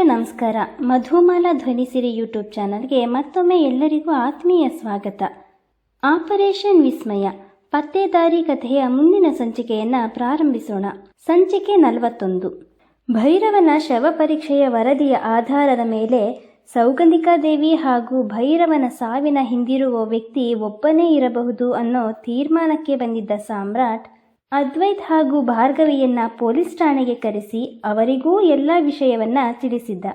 ಪ್ರಿಯರೇ ನಮಸ್ಕಾರ. ಮಧುಮಾಲ ಧ್ವನಿಸಿರಿ ಯೂಟ್ಯೂಬ್ ಚಾನಲ್ಗೆ ಮತ್ತೊಮ್ಮೆ ಎಲ್ಲರಿಗೂ ಆತ್ಮೀಯ ಸ್ವಾಗತ. ಆಪರೇಷನ್ ವಿಸ್ಮಯ. ಪತ್ತೇದಾರಿ ಕಥೆಯ ಮುಂದಿನ ಸಂಚಿಕೆಯನ್ನ ಪ್ರಾರಂಭಿಸೋಣ. ಸಂಚಿಕೆ ನಲವತ್ತೊಂದು. ಭೈರವನ ಶವ ಪರೀಕ್ಷೆಯ ವರದಿಯ ಆಧಾರದ ಮೇಲೆ ಸೌಗಂಧಿಕಾ ದೇವಿ ಹಾಗೂ ಭೈರವನ ಸಾವಿನ ಹಿಂದಿರುವ ವ್ಯಕ್ತಿ ಒಬ್ಬನೇ ಇರಬಹುದು ಅನ್ನೋ ತೀರ್ಮಾನಕ್ಕೆ ಬಂದಿದ್ದ ಸಾಮ್ರಾಟ್ ಅದ್ವೈತ್ ಹಾಗೂ ಭಾರ್ಗವಿಯನ್ನ ಪೊಲೀಸ್ ಠಾಣೆಗೆ ಕರೆಸಿ ಅವರಿಗೂ ಎಲ್ಲ ವಿಷಯವನ್ನ ತಿಳಿಸಿದ್ದ.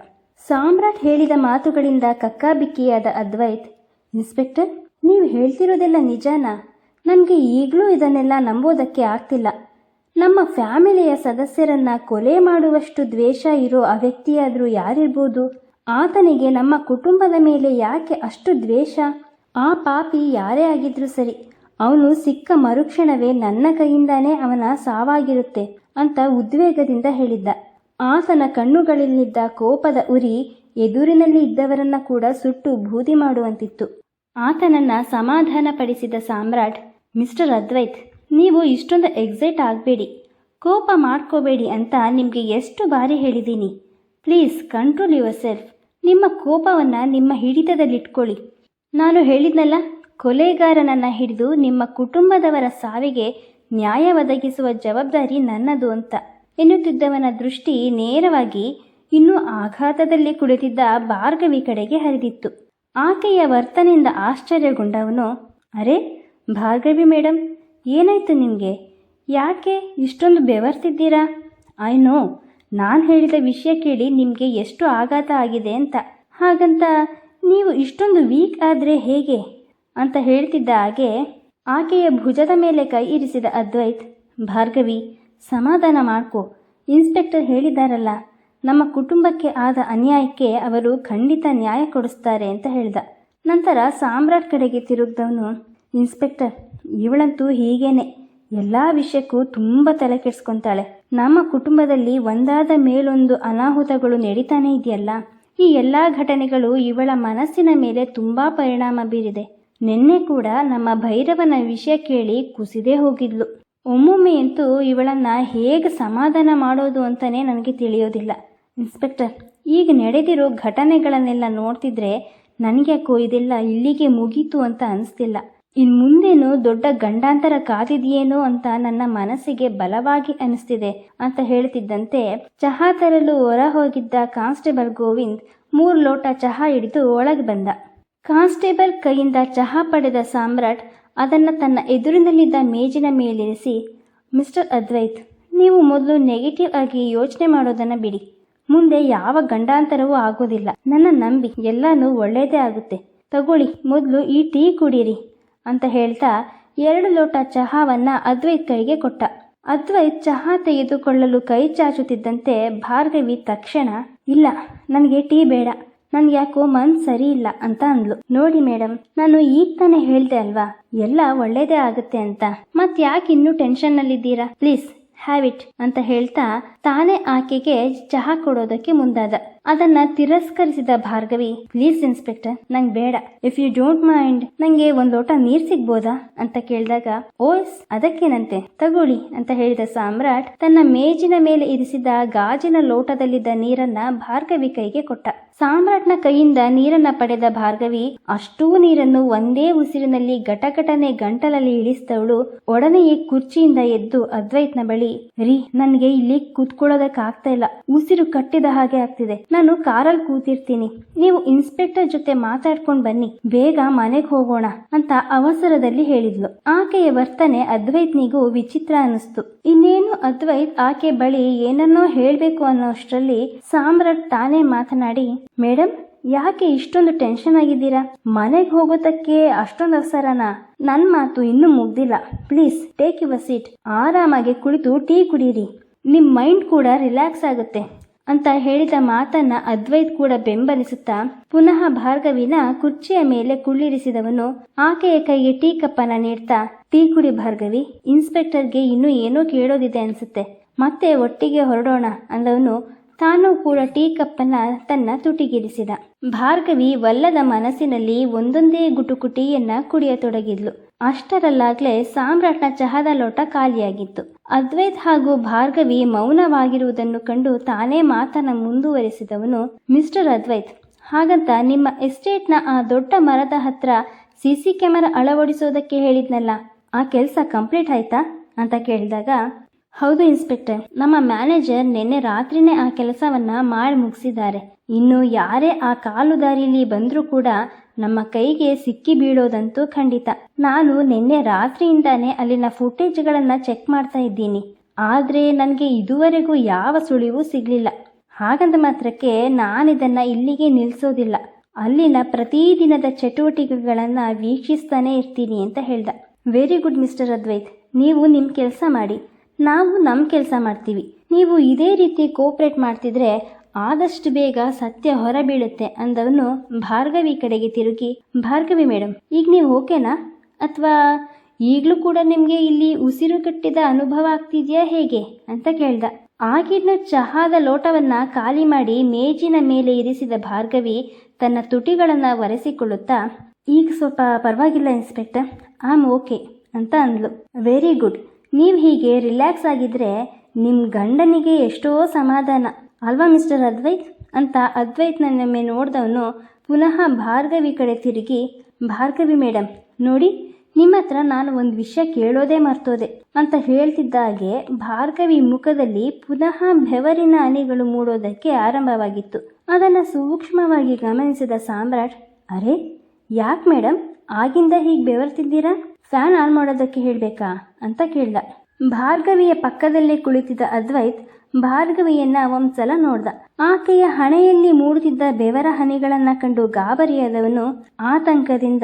ಸಾಮ್ರಾಟ್ ಹೇಳಿದ ಮಾತುಗಳಿಂದ ಕಕ್ಕಾಬಿಕ್ಕಿಯಾದ ಅದ್ವೈತ್, ಇನ್ಸ್ಪೆಕ್ಟರ್, ನೀವು ಹೇಳ್ತಿರೋದೆಲ್ಲ ನಿಜಾನಾ? ನನಗೆ ಈಗಲೂ ಇದನ್ನೆಲ್ಲ ನಂಬೋದಕ್ಕೆ ಆಗ್ತಿಲ್ಲ. ನಮ್ಮ ಫ್ಯಾಮಿಲಿಯ ಸದಸ್ಯರನ್ನ ಕೊಲೆ ಮಾಡುವಷ್ಟು ದ್ವೇಷ ಇರೋ ಆ ವ್ಯಕ್ತಿಯಾದರೂ ಯಾರಿರ್ಬೋದು? ಆತನಿಗೆ ನಮ್ಮ ಕುಟುಂಬದ ಮೇಲೆ ಯಾಕೆ ಅಷ್ಟು ದ್ವೇಷ? ಆ ಪಾಪಿ ಯಾರೇ ಆಗಿದ್ರೂ ಸರಿ ಅವನು ಸಿಕ್ಕ ಮರುಕ್ಷಣವೇ ನನ್ನ ಕೈಯಿಂದಾನೇ ಅವನ ಸಾವಾಗಿರುತ್ತೆ ಅಂತ ಉದ್ವೇಗದಿಂದ ಹೇಳಿದ್ದ. ಆತನ ಕಣ್ಣುಗಳಲ್ಲಿದ್ದ ಕೋಪದ ಉರಿ ಎದುರಿನಲ್ಲಿ ಇದ್ದವರನ್ನ ಕೂಡ ಸುಟ್ಟು ಬೂದಿ ಮಾಡುವಂತಿತ್ತು. ಆತನನ್ನ ಸಮಾಧಾನಪಡಿಸಿದ ಸಾಮ್ರಾಟ್, ಮಿಸ್ಟರ್ ಅದ್ವೈತ್, ನೀವು ಇಷ್ಟೊಂದು ಎಕ್ಸೈಟ್ ಆಗಬೇಡಿ. ಕೋಪ ಮಾಡ್ಕೋಬೇಡಿ ಅಂತ ನಿಮಗೆ ಎಷ್ಟು ಬಾರಿ ಹೇಳಿದ್ದೀನಿ. ಪ್ಲೀಸ್ ಕಂಟ್ರೋಲ್ ಯುವರ್ ಸೆಲ್ಫ್ ನಿಮ್ಮ ಕೋಪವನ್ನು ನಿಮ್ಮ ಹಿಡಿತದಲ್ಲಿಟ್ಕೊಳ್ಳಿ. ನಾನು ಹೇಳಿದ್ನಲ್ಲ ಕೊಲೆಗಾರನನ್ನು ಹಿಡಿದು ನಿಮ್ಮ ಕುಟುಂಬದವರ ಸಾವಿಗೆ ನ್ಯಾಯ ಒದಗಿಸುವ ಜವಾಬ್ದಾರಿ ನನ್ನದು ಅಂತ. ಎನ್ನುತ್ತಿದ್ದವನ ದೃಷ್ಟಿ ನೇರವಾಗಿ ಇನ್ನೂ ಆಘಾತದಲ್ಲಿ ಕುಳಿತಿದ್ದ ಭಾರ್ಗವಿ ಕಡೆಗೆ ಹರಿದಿತ್ತು. ಆಕೆಯ ವರ್ತನೆಯಿಂದ ಆಶ್ಚರ್ಯಗೊಂಡವನು, ಅರೆ, ಭಾರ್ಗವಿ ಮೇಡಮ್ ಏನಾಯ್ತು ನಿಮಗೆ? ಯಾಕೆ ಇಷ್ಟೊಂದು ಬೆವರ್ತಿದ್ದೀರಾ? ನೋ, ನಾನು ಹೇಳಿದ ವಿಷಯ ಕೇಳಿ ನಿಮಗೆ ಎಷ್ಟು ಆಘಾತ ಆಗಿದೆ ಅಂತ. ಹಾಗಂತ, ನೀವು ಇಷ್ಟೊಂದು ವೀಕ್ ಆದರೆ ಹೇಗೆ? ಅಂತ ಹೇಳ್ತಿದ್ದ ಹಾಗೆ ಆಕೆಯ ಭುಜದ ಮೇಲೆ ಕೈ ಇರಿಸಿದ ಅದ್ವೈತ್, ಭಾರ್ಗವಿ, ಸಮಾಧಾನ ಮಾಡ್ಕೊ, ಇನ್ಸ್ಪೆಕ್ಟರ್ ಹೇಳಿದಾರಲ್ಲ ನಮ್ಮ ಕುಟುಂಬಕ್ಕೆ ಆದ ಅನ್ಯಾಯಕ್ಕೆ ಅವರು ಖಂಡಿತ ನ್ಯಾಯ ಕೊಡಿಸ್ತಾರೆ ಅಂತ ಹೇಳ್ದ. ನಂತರ ಸಾಮ್ರಾಟ್ ಕಡೆಗೆ ತಿರುಗ್ದವನು, ಇನ್ಸ್ಪೆಕ್ಟರ್, ಇವಳಂತೂ ಹೀಗೇನೆ, ಎಲ್ಲ ವಿಷಯಕ್ಕೂ ತುಂಬ ತಲೆ ಕೆಡಿಸ್ಕೊಂತಾಳೆ. ನಮ್ಮ ಕುಟುಂಬದಲ್ಲಿ ಒಂದಾದ ಮೇಲೊಂದು ಅನಾಹುತಗಳು ನಡೀತಾನೆ ಇದೆಯಲ್ಲ, ಈ ಎಲ್ಲ ಘಟನೆಗಳು ಇವಳ ಮನಸ್ಸಿನ ಮೇಲೆ ತುಂಬ ಪರಿಣಾಮ ಬೀರಿದೆ. ನಿನ್ನೆ ಕೂಡ ನಮ್ಮ ಭೈರವನ ವಿಷಯ ಕೇಳಿ ಕುಸಿದೇ ಹೋಗಿದ್ಲು. ಒಮ್ಮೊಮ್ಮೆಯಂತೂ ಇವಳನ್ನು ಹೇಗೆ ಸಮಾಧಾನ ಮಾಡೋದು ಅಂತಲೇ ನನಗೆ ತಿಳಿಯೋದಿಲ್ಲ. ಇನ್ಸ್ಪೆಕ್ಟರ್, ಈಗ ನಡೆದಿರೋ ಘಟನೆಗಳನ್ನೆಲ್ಲ ನೋಡ್ತಿದ್ರೆ ನನಗ್ಯಾಕೋ ಇದೆಲ್ಲ ಇಲ್ಲಿಗೆ ಮುಗೀತು ಅಂತ ಅನಿಸ್ತಿಲ್ಲ. ಇನ್ನು ಮುಂದೇನು ದೊಡ್ಡ ಗಂಡಾಂತರ ಕಾದಿದೆಯೇನೋ ಅಂತ ನನ್ನ ಮನಸ್ಸಿಗೆ ಬಲವಾಗಿ ಅನಿಸ್ತಿದೆ ಅಂತ ಹೇಳ್ತಿದ್ದಂತೆ ಚಹಾ ತರಲು ಹೊರ ಹೋಗಿದ್ದ ಕಾನ್ಸ್ಟೇಬಲ್ ಗೋವಿಂದ್ ಮೂರು ಲೋಟ ಚಹಾ ಹಿಡಿದು ಒಳಗೆ ಬಂದ. ಕಾನ್ಸ್ಟೇಬಲ್ ಕೈಯಿಂದ ಚಹಾ ಪಡೆದ ಸಾಮ್ರಾಟ್ ಅದನ್ನು ತನ್ನ ಎದುರಿನಲ್ಲಿದ್ದ ಮೇಜಿನ ಮೇಲಿರಿಸಿ ಮಿಸ್ಟರ್ ಅದ್ವೈತ್, ನೀವು ಮೊದಲು ನೆಗೆಟಿವ್ ಆಗಿ ಯೋಚನೆ ಮಾಡೋದನ್ನು ಬಿಡಿ. ಮುಂದೆ ಯಾವ ಗಂಡಾಂತರವೂ ಆಗೋದಿಲ್ಲ. ನನ್ನ ನಂಬಿ ಎಲ್ಲನೂ ಒಳ್ಳೆಯದೇ ಆಗುತ್ತೆ. ತಗೊಳ್ಳಿ, ಮೊದಲು ಈ ಟೀ ಕುಡೀರಿ ಅಂತ ಹೇಳ್ತಾ ಎರಡು ಲೋಟ ಚಹಾವನ್ನು ಅದ್ವೈತ್ ಕೈಗೆ ಕೊಟ್ಟ. ಅದ್ವೈತ್ ಚಹಾ ತೆಗೆದುಕೊಳ್ಳಲು ಕೈ ಚಾಚುತ್ತಿದ್ದಂತೆ ಭಾರ್ಗವಿ ತಕ್ಷಣ, ಇಲ್ಲ, ನನಗೆ ಟೀ ಬೇಡ. ನನ್ಗೆ ಯಾಕೋ ಮನ್ ಸರಿ ಇಲ್ಲ ಅಂತ ಅಂದ್ಲು. ನೋಡಿ ಮೇಡಮ್ ನಾನು ಈಗ ತಾನೇ ಹೇಳ್ದೆ ಅಲ್ವಾ? ಎಲ್ಲ ಒಳ್ಳೇದೇ ಆಗುತ್ತೆ ಅಂತ. ಮತ್ ಯಾಕೆ ಇನ್ನೂ ಇದ್ದೀರಾ ಪ್ಲೀಸ್, ಹ್ಯಾವ್ ಇಟ್, ಅಂತ ಹೇಳ್ತಾ ತಾನೇ ಆಕೆಗೆ ಚಹಾ ಕೊಡೋದಕ್ಕೆ ಮುಂದಾದ. ಅದನ್ನ ತಿರಸ್ಕರಿಸಿದ ಭಾರ್ಗವಿ ಪ್ಲೀಸ್ ಇನ್ಸ್ಪೆಕ್ಟರ್ ನಂಗೆ ಬೇಡ. ಇಫ್ ಯು ಡೋಂಟ್ ಮೈಂಡ್ ನಂಗೆ ಒಂದ್ ಲೋಟ ನೀರ್ ಸಿಗ್ಬೋದಾ? ಅಂತ ಕೇಳಿದಾಗ ಓಸ್ ಅದಕ್ಕೇನಂತೆ. ತಗೊಳ್ಳಿ, ಅಂತ ಹೇಳಿದ ಸಾಮ್ರಾಟ್ ತನ್ನ ಮೇಜಿನ ಮೇಲೆ ಇರಿಸಿದ ಗಾಜಿನ ಲೋಟದಲ್ಲಿದ್ದ ನೀರನ್ನ ಭಾರ್ಗವಿ ಕೈಗೆ ಕೊಟ್ಟ. ಸಾಮ್ರಾಟ್ನ ಕೈಯಿಂದ ನೀರನ್ನ ಪಡೆದ ಭಾರ್ಗವಿ ಅಷ್ಟೂ ನೀರನ್ನು ಒಂದೇ ಉಸಿರಿನಲ್ಲಿ ಘಟಘಟನೆ ಗಂಟಲಲ್ಲಿ ಇಳಿಸಿದವಳು ಒಡನೆಯೇ ಕುರ್ಚಿಯಿಂದ ಎದ್ದು ಅದ್ವೈತ್ನ ಬಳಿ, ರೀ, ನನ್ಗೆ ಇಲ್ಲಿ ಕೂತ್ಕೊಳ್ಳೋದಕ್ಕಾಗ್ತಾ ಇಲ್ಲ. ಉಸಿರು ಕಟ್ಟಿದ ಹಾಗೆ ಆಗ್ತಿದೆ. ನಾನು ಕಾರಲ್ಲಿ ಕೂತಿರ್ತೀನಿ. ನೀವು ಇನ್ಸ್ಪೆಕ್ಟರ್ ಜೊತೆ ಮಾತಾಡ್ಕೊಂಡು ಬನ್ನಿ. ಬೇಗ ಮನೆಗೆ ಹೋಗೋಣ ಅಂತ ಅವಸರದಲ್ಲಿ ಹೇಳಿದ್ಲು. ಆಕೆಯ ವರ್ತನೆ ಅದ್ವೈತ್ನಿಗೂ ವಿಚಿತ್ರ ಅನಿಸ್ತು ಇನ್ನೇನು ಅದ್ವೈತ್ ಆಕೆ ಬಳಿ ಏನನ್ನೋ ಹೇಳಬೇಕು ಅನ್ನೋಷ್ಟರಲ್ಲಿ ಸಾಮ್ರಾಟ್ ತಾನೇ ಮಾತನಾಡಿ ಮೇಡಮ್ ಯಾಕೆ ಇಷ್ಟೊಂದು ಟೆನ್ಷನ್ ಆಗಿದ್ದೀರಾ? ಮನೆಗೆ ಹೋಗೋದಕ್ಕೆ ಅಷ್ಟೊಂದು ಅವಸರನಾ? ನನ್ನ ಮಾತು ಇನ್ನೂ ಮುಗ್ದಿಲ್ಲ. Please, take your seat. ಆರಾಮಾಗಿ ಕುಳಿತು ಟೀ ಕುಡೀರಿ. ನಿಮ್ಮ ಮೈಂಡ್ ಕೂಡ ರಿಲ್ಯಾಕ್ಸ್ ಆಗುತ್ತೆ. ಅಂತ ಹೇಳಿದ ಮಾತನ್ನ ಅದ್ವೈತ್ ಕೂಡ ಬೆಂಬಲಿಸುತ್ತಾ ಪುನಃ ಭಾರ್ಗವಿನ ಕುರ್ಚಿಯ ಮೇಲೆ ಕುಳ್ಳಿರಿಸಿದವನು ಆಕೆಯ ಕೈಗೆ ಟೀ ಕಪ್ಪನ್ನ ನೀಡ್ತಾ, ಟೀ ಕುಡಿ ಭಾರ್ಗವಿ, ಇನ್ಸ್ಪೆಕ್ಟರ್ಗೆ ಇನ್ನೂ ಏನೋ ಕೇಳೋದಿದೆ ಅನ್ಸುತ್ತೆ. ಮತ್ತೆ ಒಟ್ಟಿಗೆ ಹೊರಡೋಣ ಅಂದವನು ತಾನು ಕೂಡ ಟೀ ಕಪ್ಪನ್ನ ತನ್ನ ತುಟಿಗಿರಿಸಿದ. ಭಾರ್ಗವಿ ವಲ್ಲದ ಮನಸ್ಸಿನಲ್ಲಿ ಒಂದೊಂದೇ ಗುಟುಕು ಟೀಯನ್ನ ಕುಡಿಯತೊಡಗಿದ್ಲು. ಅಷ್ಟರಲ್ಲಾಗ್ಲೇ ಸಾಮ್ರಾಟ್ನ ಚಹಾದ ಲೋಟ ಖಾಲಿಯಾಗಿತ್ತು. ಅದ್ವೈತ್ ಹಾಗೂ ಭಾರ್ಗವಿ ಮೌನವಾಗಿರುವುದನ್ನು ಕಂಡು ತಾನೇ ಮಾತನ್ನು ಮುಂದುವರಿಸಿದವನು ಮಿಸ್ಟರ್ ಅದ್ವೈತ್. ಹಾಗಂತ ನಿಮ್ಮ ಎಸ್ಟೇಟ್ನ ಆ ದೊಡ್ಡ ಮರದ ಹತ್ರ ಸಿ ಸಿ ಕ್ಯಾಮೆರಾ ಅಳವಡಿಸೋದಕ್ಕೆ ಹೇಳಿದ್ನಲ್ಲ, ಆ ಕೆಲಸ ಕಂಪ್ಲೀಟ್ ಆಯ್ತಾ? ಅಂತ ಕೇಳಿದಾಗ, ಹೌದು ಇನ್ಸ್ಪೆಕ್ಟರ್, ನಮ್ಮ ಮ್ಯಾನೇಜರ್ ನಿನ್ನೆ ರಾತ್ರಿನೇ ಆ ಕೆಲಸವನ್ನ ಮಾಡಿ ಮುಗಿಸಿದ್ದಾರೆ. ಇನ್ನು ಯಾರೇ ಆ ಕಾಲು ದಾರಿಲಿ ಬಂದರೂ ಕೂಡ ನಮ್ಮ ಕೈಗೆ ಸಿಕ್ಕಿ ಬೀಳೋದಂತೂ ಖಂಡಿತ. ನಾನು ನಿನ್ನೆ ರಾತ್ರಿಯಿಂದಾನೆ ಅಲ್ಲಿನ ಫುಟೇಜ್ಗಳನ್ನು ಚೆಕ್ ಮಾಡ್ತಾ ಇದ್ದೀನಿ. ಆದರೆ ನನಗೆ ಇದುವರೆಗೂ ಯಾವ ಸುಳಿವು ಸಿಗಲಿಲ್ಲ. ಹಾಗಂದ ಮಾತ್ರಕ್ಕೆ ನಾನಿದನ್ನು ಇಲ್ಲಿಗೆ ನಿಲ್ಲಿಸೋದಿಲ್ಲ ಅಲ್ಲಿನ ಪ್ರತಿದಿನದ ಚಟುವಟಿಕೆಗಳನ್ನು ವೀಕ್ಷಿಸ್ತಾನೆ ಇರ್ತೀನಿ ಅಂತ ಹೇಳ್ದ. ವೆರಿ ಗುಡ್ ಮಿಸ್ಟರ್ ಅದ್ವೈತ್ ನೀವು ನಿಮ್ಮ ಕೆಲಸ ಮಾಡಿ. ನಾವು ನಮ್ಮ ಕೆಲಸ ಮಾಡ್ತೀವಿ. ನೀವು ಇದೇ ರೀತಿ ಕೋಪ್ರೇಟ್ ಮಾಡ್ತಿದ್ರೆ ಆದಷ್ಟು ಬೇಗ ಸತ್ಯ ಹೊರಬೀಳುತ್ತೆ ಅಂದವನು ಭಾರ್ಗವಿ ಕಡೆಗೆ ತಿರುಗಿ, ಭಾರ್ಗವಿ ಮೇಡಮ್ ಈಗ ನೀವು ಓಕೆನಾ? ಅಥವಾ ಈಗಲೂ ಕೂಡ ನಿಮಗೆ ಇಲ್ಲಿ ಉಸಿರು ಕಟ್ಟಿದ ಅನುಭವ ಆಗ್ತಿದೆಯಾ ಹೇಗೆ? ಅಂತ ಕೇಳ್ದ. ಆಗಿನ ಚಹಾದ ಲೋಟವನ್ನ ಖಾಲಿ ಮಾಡಿ ಮೇಜಿನ ಮೇಲೆ ಇರಿಸಿದ ಭಾರ್ಗವಿ ತನ್ನ ತುಟಿಗಳನ್ನು ಒರೆಸಿಕೊಳ್ಳುತ್ತಾ, ಈಗ ಸ್ವಲ್ಪ ಪರವಾಗಿಲ್ಲ, ಇನ್ಸ್ಪೆಕ್ಟರ್ ಆಮ್ ಓಕೆ ಅಂತ ಅಂದ್ಲು. Very good. ನೀವು ಹೀಗೆ ರಿಲ್ಯಾಕ್ಸ್ ಆಗಿದ್ರೆ ನಿಮ್ಮ ಗಂಡನಿಗೆ ಎಷ್ಟೋ ಸಮಾಧಾನ. ಅಲ್ವಾ ಮಿಸ್ಟರ್ ಅದ್ವೈತ್? ಅಂತ ಅದ್ವೈತ್ನನ್ನೊಮ್ಮೆ ನೋಡಿದವನು ಪುನಃ ಭಾರ್ಗವಿ ಕಡೆ ತಿರುಗಿ, ಭಾರ್ಗವಿ ಮೇಡಮ್ ನೋಡಿ ನಿಮ್ಮ ಹತ್ರ ನಾನು ಒಂದು ವಿಷಯ ಕೇಳೋದೇ ಮರ್ತೋದೆ. ಅಂತ ಹೇಳ್ತಿದ್ದ ಹಾಗೆ ಭಾರ್ಗವಿ ಮುಖದಲ್ಲಿ ಪುನಃ ಬೆವರಿನ ಅನಿಗಳು ಮೂಡೋದಕ್ಕೆ ಆರಂಭವಾಗಿತ್ತು. ಅದನ್ನು ಸೂಕ್ಷ್ಮವಾಗಿ ಗಮನಿಸಿದ ಸಾಮ್ರಾಟ್, ಅರೆ, ಯಾಕೆ ಮೇಡಮ್ ಆಗಿಂದ ಹೀಗೆ ಬೆವರ್ತಿದ್ದೀರಾ ಫ್ಯಾನ್ ಆನ್ ಮಾಡೋದಕ್ಕೆ ಹೇಳಬೇಕಾ? ಅಂತ ಕೇಳ್ದ. ಭಾರ್ಗವಿಯ ಪಕ್ಕದಲ್ಲೇ ಕುಳಿತಿದ್ದ ಅದ್ವೈತ್ ಭಾರ್ಗವಿಯನ್ನ ಒಂದ್ಸಲ ನೋಡ್ದ. ಆಕೆಯ ಹಣೆಯಲ್ಲಿ ಮೂಡುತ್ತಿದ್ದ ಬೆವರ ಹನಿಗಳನ್ನ ಕಂಡು ಗಾಬರಿಯಾದವನು ಆತಂಕದಿಂದ,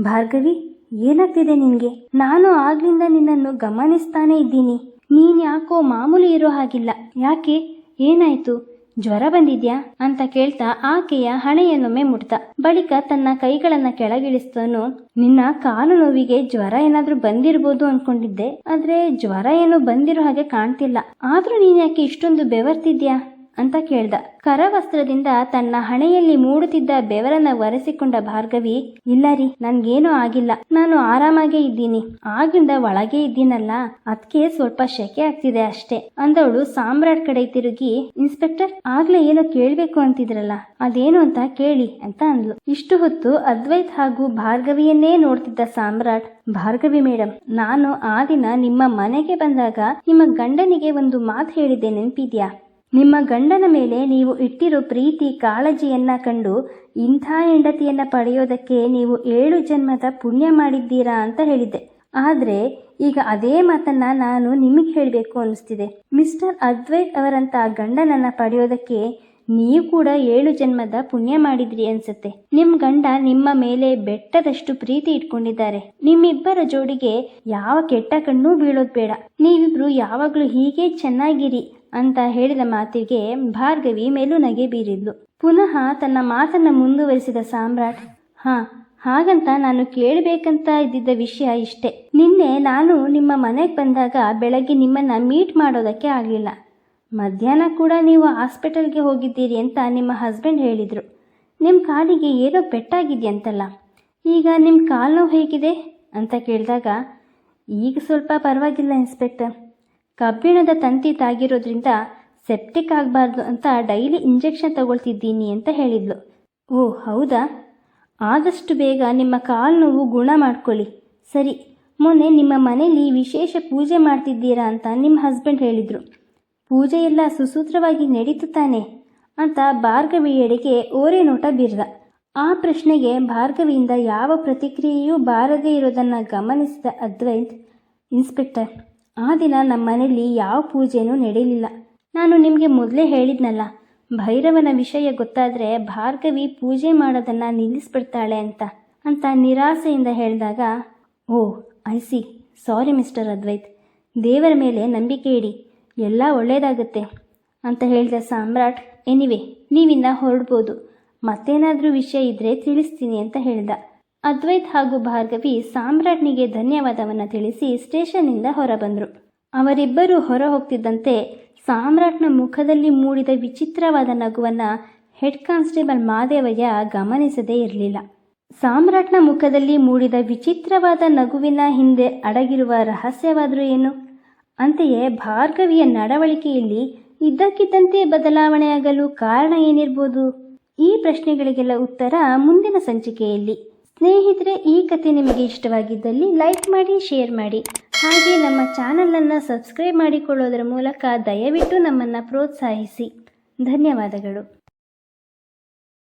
ಭಾರ್ಗವಿ, ಏನಾಗ್ತಿದೆ ನಿನ್ಗೆ? ನಾನು ಆಗ್ಲಿಂದ ನಿನ್ನನ್ನು ಗಮನಿಸ್ತಾನೆ ಇದ್ದೀನಿ. ನೀನ್ ಯಾಕೋ ಮಾಮೂಲಿ ಇರೋ ಹಾಗಿಲ್ಲ. ಯಾಕೆ? ಏನಾಯ್ತು? ಜ್ವರ ಬಂದಿದ್ಯಾ? ಅಂತ ಕೇಳ್ತಾ ಆಕೆಯ ಹಣೆಯನ್ನೊಮ್ಮೆ ಮುಟ್ತ ಬಳಿಕ ತನ್ನ ಕೈಗಳನ್ನ ಕೆಳಗಿಳಿಸ್ತಾನು, ನಿನ್ನ ಕಾಲು ನೋವಿಗೆ ಜ್ವರ ಏನಾದ್ರೂ ಬಂದಿರ್ಬೋದು ಅನ್ಕೊಂಡಿದ್ದೆ, ಆದ್ರೆ ಜ್ವರ ಏನು ಬಂದಿರೋ ಹಾಗೆ ಕಾಣ್ತಿಲ್ಲ. ಆದ್ರೂ ನೀನ್ ಯಾಕೆ ಇಷ್ಟೊಂದು ಬೆವರ್ತಿದ್ಯಾ? ಅಂತ ಕೇಳ್ದ. ಕರವಸ್ತ್ರದಿಂದ ತನ್ನ ಹಣೆಯಲ್ಲಿ ಮೂಡುತ್ತಿದ್ದ ಬೆವರನ್ನ ಒರೆಸಿಕೊಂಡ ಭಾರ್ಗವಿ, ಇಲ್ಲ ರೀ ನನ್ಗೇನು ಆಗಿಲ್ಲ. ನಾನು ಆರಾಮಾಗೇ ಇದ್ದೀನಿ. ಆಗಿಂದ ಒಳಗೆ ಇದ್ದೀನಲ್ಲ. ಅದಕ್ಕೆ ಸ್ವಲ್ಪ ಶೆಕೆ ಆಗ್ತಿದೆ ಅಷ್ಟೇ. ಅಂದವಳು ಸಾಮ್ರಾಟ್ ಕಡೆ ತಿರುಗಿ, ಇನ್ಸ್ಪೆಕ್ಟರ್, ಆಗ್ಲೇ ಏನೋ ಕೇಳ್ಬೇಕು ಅಂತಿದ್ರಲ್ಲ. ಅದೇನು ಅಂತ ಕೇಳಿ ಅಂತ ಅಂದ್ಲು. ಇಷ್ಟು ಹೊತ್ತು ಅದ್ವೈತ್ ಹಾಗೂ ಭಾರ್ಗವಿಯನ್ನೇ ನೋಡ್ತಿದ್ದ ಸಾಮ್ರಾಟ್, ಭಾರ್ಗವಿ ಮೇಡಮ್ ನಾನು ಆ ದಿನ ನಿಮ್ಮ ಮನೆಗೆ ಬಂದಾಗ ನಿಮ್ಮ ಗಂಡನಿಗೆ ಒಂದು ಮಾತು ಹೇಳಿದ್ದೆ ನೆನ್ಪಿದ್ಯಾ? ನಿಮ್ಮ ಗಂಡನ ಮೇಲೆ ನೀವು ಇಟ್ಟಿರೋ ಪ್ರೀತಿ ಕಾಳಜಿಯನ್ನ ಕಂಡು ಇಂಥ ಹೆಂಡತಿಯನ್ನ ಪಡೆಯೋದಕ್ಕೆ ನೀವು ಏಳು ಜನ್ಮದ ಪುಣ್ಯ ಮಾಡಿದ್ದೀರಾ ಅಂತ ಹೇಳಿದ್ದೆ. ಆದರೆ ಈಗ ಅದೇ ಮಾತನ್ನ ನಾನು ನಿಮಗೆ ಹೇಳಬೇಕು ಅನಿಸ್ತಿದೆ ಮಿಸ್ಟರ್ ಅದ್ವೈತ್ ಅವರಂತ ಗಂಡನನ್ನ ಪಡೆಯೋದಕ್ಕೆ ನೀವು ಕೂಡ ಏಳು ಜನ್ಮದ ಪುಣ್ಯ ಮಾಡಿದ್ರಿ ಅನ್ಸುತ್ತೆ. ನಿಮ್ ಗಂಡ ನಿಮ್ಮ ಮೇಲೆ ಬೆಟ್ಟದಷ್ಟು ಪ್ರೀತಿ ಇಟ್ಕೊಂಡಿದ್ದಾರೆ. ನಿಮ್ಮಿಬ್ಬರ ಜೋಡಿಗೆ ಯಾವ ಕೆಟ್ಟ ಕಣ್ಣೂ ಬೀಳೋದ್ ಬೇಡ. ನೀವಿಬ್ರು ಯಾವಾಗ್ಲೂ ಹೀಗೆ ಚೆನ್ನಾಗಿರಿ. ಅಂತ ಹೇಳಿದ ಮಾತಿಗೆ ಭಾರ್ಗವಿ ಮೇಲೂ ನಗೆ ಬೀರಿದ್ಲು. ಪುನಃ ತನ್ನ ಮಾತನ್ನ ಮುಂದುವರಿಸಿದ ಸಾಮ್ರಾಟ್, ಹಾ, ಹಾಗಂತ ನಾನು ಕೇಳಬೇಕಂತ ಇದ್ದಿದ್ದ ವಿಷಯ ಇಷ್ಟೆ. ನಿನ್ನೆ ನಾನು ನಿಮ್ಮ ಮನೆಗೆ ಬಂದಾಗ ಬೆಳಗ್ಗೆ ನಿಮ್ಮನ್ನ ಮೀಟ್ ಮಾಡೋದಕ್ಕೆ ಆಗಲಿಲ್ಲ. ಮಧ್ಯಾಹ್ನ ಕೂಡ ನೀವು ಹಾಸ್ಪಿಟಲ್ಗೆ ಹೋಗಿದ್ದೀರಿ ಅಂತ ನಿಮ್ಮ ಹಸ್ಬೆಂಡ್ ಹೇಳಿದರು. ನಿಮ್ಮ ಕಾಲಿಗೆ ಏನೋ ಪೆಟ್ಟಾಗಿದೆಯಂತಲ್ಲ. ಈಗ ನಿಮ್ಮ ಕಾಲು ನೋವು ಹೇಗಿದೆ? ಅಂತ ಕೇಳಿದಾಗ, ಈಗ ಸ್ವಲ್ಪ ಪರವಾಗಿಲ್ಲ, ಇನ್ಸ್ಪೆಕ್ಟರ್. ಕಬ್ಬಿಣದ ತಂತಿ ತಾಗಿರೋದ್ರಿಂದ ಸೆಪ್ಟಿಕ್ ಆಗಬಾರ್ದು ಅಂತ ಡೈಲಿ ಇಂಜೆಕ್ಷನ್ ತಗೊಳ್ತಿದ್ದೀನಿ ಅಂತ ಹೇಳಿದ್ಲು. ಓ, ಹೌದಾ? ಆದಷ್ಟು ಬೇಗ ನಿಮ್ಮ ಕಾಲು ನೋವು ಗುಣ ಮಾಡ್ಕೊಳ್ಳಿ. ಸರಿ, ಮೊನ್ನೆ ನಿಮ್ಮ ಮನೆಯಲ್ಲಿ ವಿಶೇಷ ಪೂಜೆ ಮಾಡ್ತಿದ್ದೀರಾ ಅಂತ ನಿಮ್ಮ ಹಸ್ಬೆಂಡ್ ಹೇಳಿದರು. ಪೂಜೆ ಎಲ್ಲ ಸುಸೂತ್ರವಾಗಿ ನಡೀತು ತಾನೆ ಅಂತ ಭಾರ್ಗವಿಯೆಡೆಗೆ ಓರೆ ನೋಟ ಬಿರ್ದ. ಆ ಪ್ರಶ್ನೆಗೆ ಭಾರ್ಗವಿಯಿಂದ ಯಾವ ಪ್ರತಿಕ್ರಿಯೆಯೂ ಬಾರದೇ ಇರೋದನ್ನು ಗಮನಿಸಿದ ಅದ್ವೈತ್, ಇನ್ಸ್ಪೆಕ್ಟರ್ ಆ ದಿನ ನಮ್ಮ ಯಾವ ಪೂಜೆನೂ ನಡೆಯಲಿಲ್ಲ ನಾನು ನಿಮಗೆ ಮೊದಲೇ ಹೇಳಿದ್ನಲ್ಲ, ಭೈರವನ ವಿಷಯ ಗೊತ್ತಾದರೆ ಭಾರ್ಗವಿ ಪೂಜೆ ಮಾಡೋದನ್ನು ನಿಲ್ಲಿಸ್ಬಿಡ್ತಾಳೆ ಅಂತ ಅಂತ ನಿರಾಸೆಯಿಂದ ಹೇಳಿದಾಗ, ಓ I see sorry mister Advait ದೇವರ ಮೇಲೆ ನಂಬಿಕೆ ಇಡಿ. ಎಲ್ಲ ಒಳ್ಳೆಯದಾಗುತ್ತೆ ಅಂತ ಹೇಳಿದ ಸಾಮ್ರಾಟ್ ಎನಿವೆ ನೀವಿಂದ ಹೊರಡ್ಬೋದು. ಮತ್ತೇನಾದರೂ ವಿಷಯ ಇದ್ದರೆ ತಿಳಿಸ್ತೀನಿ ಅಂತ ಹೇಳ್ದ. ಅದ್ವೈತ್ ಹಾಗೂ ಭಾರ್ಗವಿ ಸಾಮ್ರಾಟ್ನಿಗೆ ಧನ್ಯವಾದವನ್ನು ತಿಳಿಸಿ ಸ್ಟೇಷನ್ನಿಂದ ಹೊರಬಂದರು. ಅವರಿಬ್ಬರು ಹೊರ ಹೋಗ್ತಿದ್ದಂತೆ ಸಾಮ್ರಾಟ್ನ ಮುಖದಲ್ಲಿ ಮೂಡಿದ ವಿಚಿತ್ರವಾದ ನಗುವನ್ನು ಹೆಡ್ ಕಾನ್ಸ್ಟೇಬಲ್ ಮಾದೇವಯ್ಯ ಗಮನಿಸದೇ ಇರಲಿಲ್ಲ. ಸಾಮ್ರಾಟ್ನ ಮುಖದಲ್ಲಿ ಮೂಡಿದ ವಿಚಿತ್ರವಾದ ನಗುವಿನ ಹಿಂದೆ ಅಡಗಿರುವ ರಹಸ್ಯವಾದರೂ ಏನು? ಅಂತೆಯೇ ಭಾರ್ಗವಿಯ ನಡವಳಿಕೆಯಲ್ಲಿ ಇದ್ದಕ್ಕಿದ್ದಂತೆ ಬದಲಾವಣೆಯಾಗಲು ಕಾರಣ ಏನಿರ್ಬೋದು? ಈ ಪ್ರಶ್ನೆಗಳಿಗೆಲ್ಲ ಉತ್ತರ ಮುಂದಿನ ಸಂಚಿಕೆಯಲ್ಲಿ. ಸ್ನೇಹಿತರೆ, ಈ ಕತೆ ನಿಮಗೆ ಇಷ್ಟವಾಗಿದ್ದಲ್ಲಿ ಲೈಕ್ ಮಾಡಿ, ಶೇರ್ ಮಾಡಿ. ಹಾಗೆ ನಮ್ಮ ಚಾನಲನ್ನು ಸಬ್ಸ್ಕ್ರೈಬ್ ಮಾಡಿಕೊಳ್ಳೋದರ ಮೂಲಕ ದಯವಿಟ್ಟು ನಮ್ಮನ್ನು ಪ್ರೋತ್ಸಾಹಿಸಿ. ಧನ್ಯವಾದಗಳು.